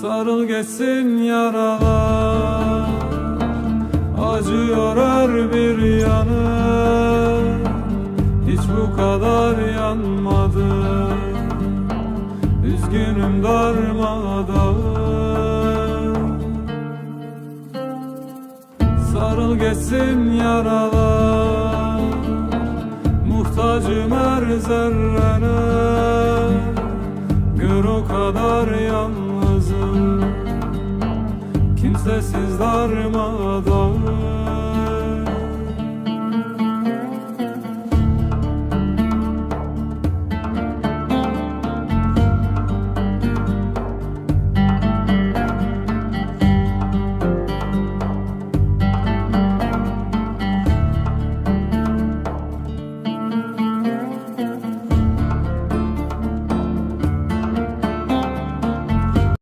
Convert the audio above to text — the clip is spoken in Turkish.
Sarıl geçsin yaralar. Acıyor her bir yanı. Hiç bu kadar yanmadı. Üzgünüm darmadağın. Sarıl geçsin yaralar. Muhtacım her zerrene. Gör o kadar yalnızım sessiz darmadağın